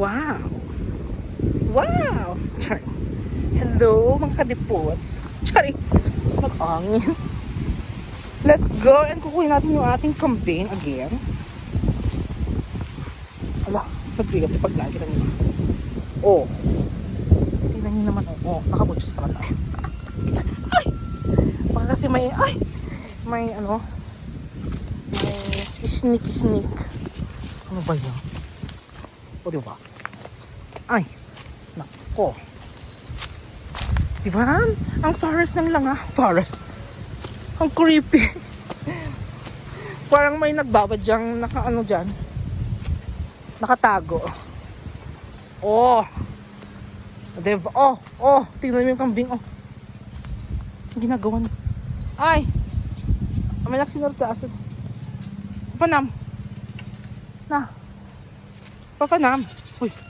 Wow! Wow! Char. Hello, mga kadipots. Chari! Mag-angin. Let's go and kukunin natin yung ating campaign again. Ala, nagbigat yung paglagi na nila. Oh. Tingnan niyo naman. Oh, oh nakabudyos pa na tayo. ay! Baka kasi may, ay! May ano, may sneak. Ano ba yun? O, di ba? Ay! Nako. Di ba? Ang forest ng lang ah. Forest. Ang creepy. Parang may nagbabadyang naka ano dyan. Nakatago. Oh. Diba? Oh, oh. Tingnan mo yung kambing. Oh. Ang ginagawa niya. Ay. May nagsinurta asin. Papanam. Na. Papanam. Uy.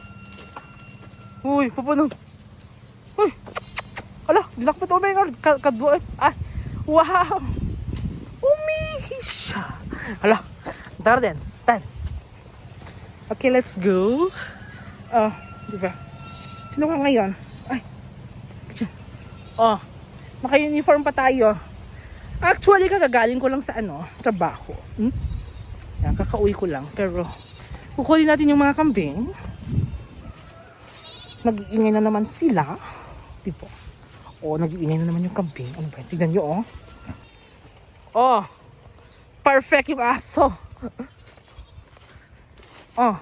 Uy, papanam. Uy. Ala, dinakpat oh my god. Ka kadwa. eh. Ah. Wow. Umihi siya. Ala. Tara din. Tan. Okay, let's go. Oh, di ba? Sino ka ngayon? Ay. Diyan. Oh. Naka-uniform pa tayo. Actually, kagagaling ko lang sa ano, trabaho. Hmm? Yan, kakauwi ko lang. Pero, kukunin natin yung mga kambing. Nag-iingay na naman sila. Di ba? O, nag-iingay na naman yung kambing. Ano ba? Tignan nyo, oh. Oh. Perfect yung aso. oh.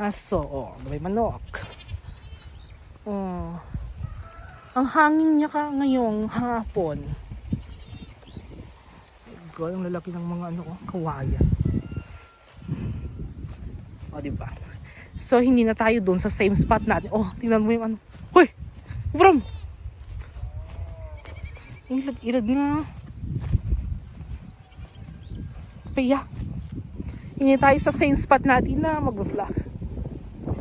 Aso, oh. May manok. Oh. Ang hangin niya ka ngayong hapon. God, ang lalaki ng mga ano, oh, kawayan. O, di ba? So, hindi na tayo doon sa same spot natin. Oh, tingnan mo yung ano. Hoy! Brom! Ang ilad-ilad nga. Paya. Hindi tayo sa same spot natin na mag-vlog.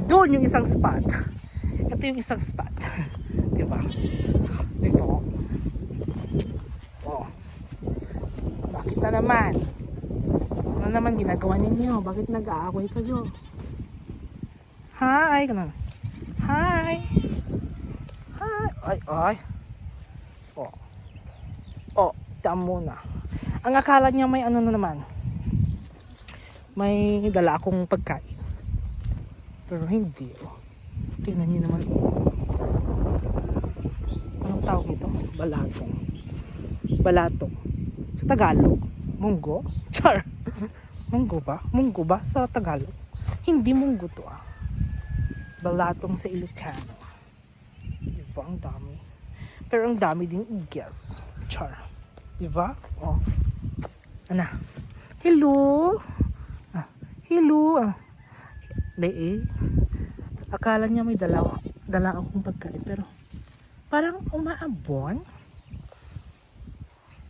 Doon yung isang spot. Ito yung isang spot. di ba? Dito. Oh. Bakit na naman? Ano naman ginagawa ninyo? Bakit nag-aaway kayo? Hi! Ganun. Hi! Hi! Ay, ay. Oh. Oh, tamo na. Ang akala niya may ano na naman. May dala akong pagkain. Pero hindi. Oh. Tingnan niyo naman. Anong tawag ito? Balatong. Balatong. Sa Tagalog. Munggo? Char. Munggo ba? Munggo ba sa Tagalog? Hindi munggo to ah. Balatong sa Ilocano. Diba? Ang dami. Pero ang dami ding igyas. Char. Diba? Oh. Ana. Hello. Ah. Hello. Ah. Lee. Akala niya may dala, dala akong pagkain. Pero parang umaabon.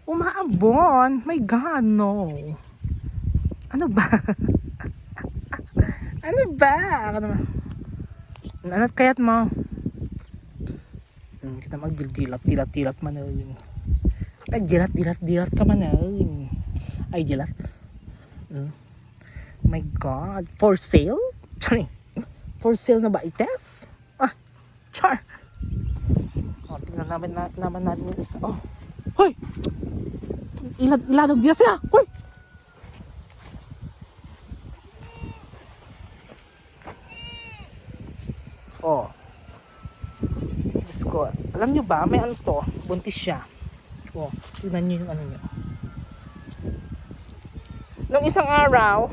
Umaabon. My God, no. Ano ba? ano ba? Ano ba? Ano kaya't mo? Hmm, kita magdilat dilat dilat man yun. Ay, dilat dilat dilat ka man yun. Ay, dilat. Hmm. My God. For sale? Chari. For sale na ba ites? Ah, char. O, tingnan namin, na, naman natin yung isa. Oh. Hoy! Ilad, iladog diya siya. Hoy! Oh. Diyos ko. Alam nyo ba, may ano to, buntis siya. Oh, tingnan nyo yung ano nyo. Nung isang araw,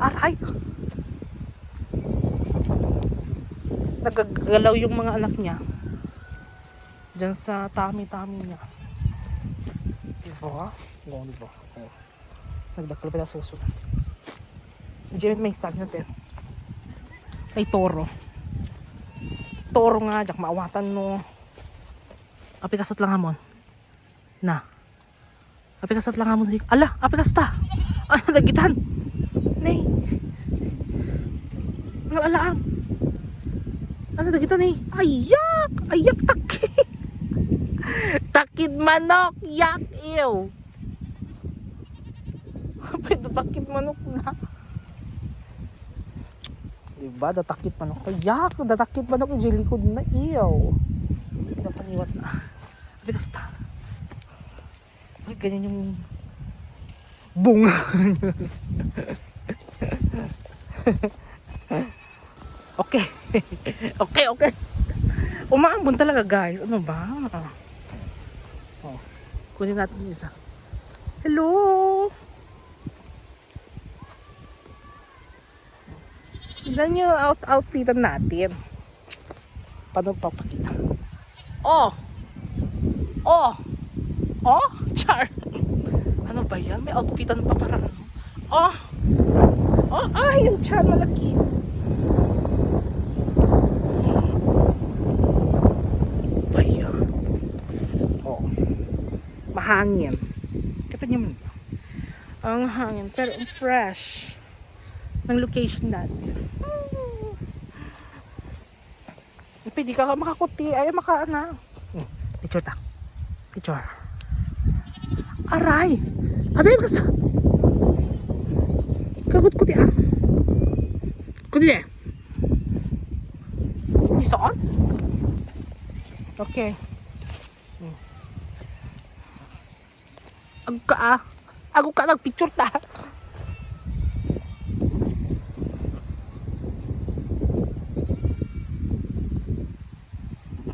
aray! Nagagalaw yung mga anak niya. Diyan sa tummy-tummy niya. Diba? Oo, diba? Oh. Nagdakal pa na suso. Diyan may stag natin. May toro. Toro nga, jak maawatan no. Api kasat lang hamon. Na. Api kasat lang hamon. Ala, api kasta. Ano dagitan? Nay. Ang alaang. Ano dagitan ni? Ayak! Ayak takid. takid manok. Yak ew. Pwede takid manok na. Diba? Datakip manok. Yak! Datakip manok. Ije likod na iyo. Pinapaniwat na. Bigas ta. Bakit ganyan yung bunga okay. okay, okay. Umaambon talaga guys. Ano ba? Oh. Kunin natin yung isa. Hello! Tignan nyo out outfitan natin. Paano papakita? Oh! Oh! Oh! Char! Ano ba yan? May outfitan pa para ano? Oh! Oh! Ay! Yung chan malaki! Ba? Oh. Mahangin. Kita niyo man. Ang hangin. Pero fresh ng location natin. Eh, Pwede ka makakuti. Ay, maka, ano. Hmm, Picture tak. Picture. Aray! Abi, basta. Kagut kuti ah. Kuti deh. Di soon? Okay. Ako ka ah. Ako ka nagpicture ta.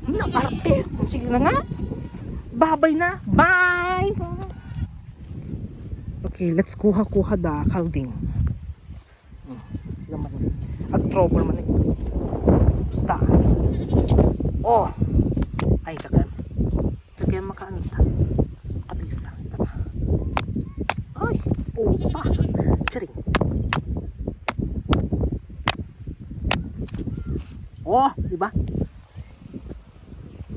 Nakarte. Sige na nga. Babay na. Bye! Okay, let's kuha-kuha da kalding. Hmm, Laman. Ag trouble man ito. Basta. Oh! Ay, kagan. Kagan makaano ta. Ay, pupa. Charing. Oh, di ba?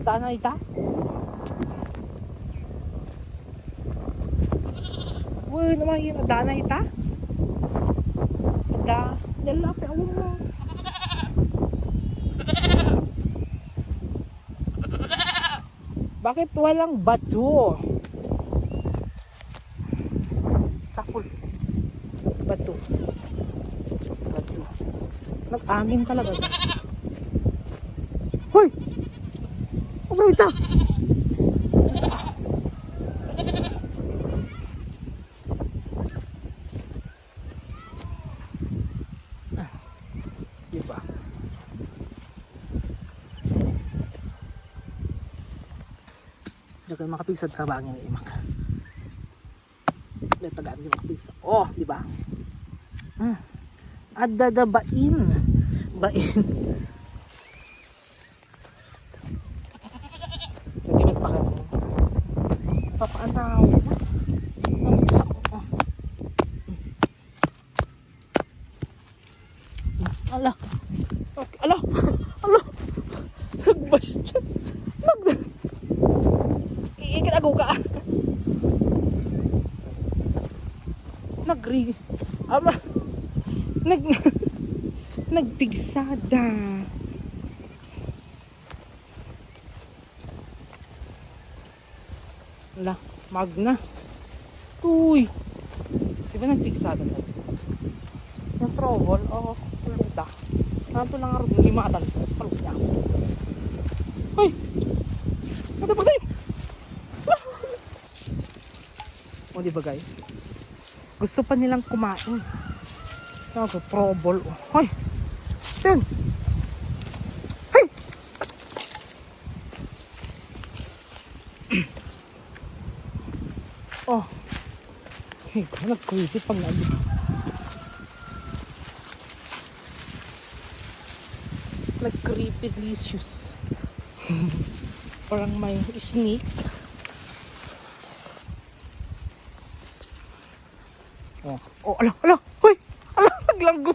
Daan na ita? Uy, naman yun. Daan na ita? Da. Lalapit. Awang mo. Bakit walang bato? Sakul. Bato. Bato. Nag-angin talaga. Hoy! Ito? Diba? Diyan makapigsad ka ba ang imak? Dito tagaan yung makapigsad. Oh, di ba? Hmm. Adadabain. Bain. Hindi ba't bakit? Papaanaw. Ang isa. Oh. Hmm. Ala. Okay. Ala. Ala. Nagbash dyan. Nag... Iikinago ka. Nagri... Ama. Nag... Nagpigsada. Wala, magna. Tuy. Di ba nagpigsada na? Yung trouble, oh, luda. Nanto lang nga rin, limatan. Palus niya. Ano ba tayo? O, di ba guys? Gusto pa nilang kumain. Ano trouble. Oh. Hoy! Ten! Hey! Oh. Hey, nag-creepy pag nandito. Nag-creepy delicious. Parang may snake. Oh, oh, ala, ala, hoy! Ala, naglanggo.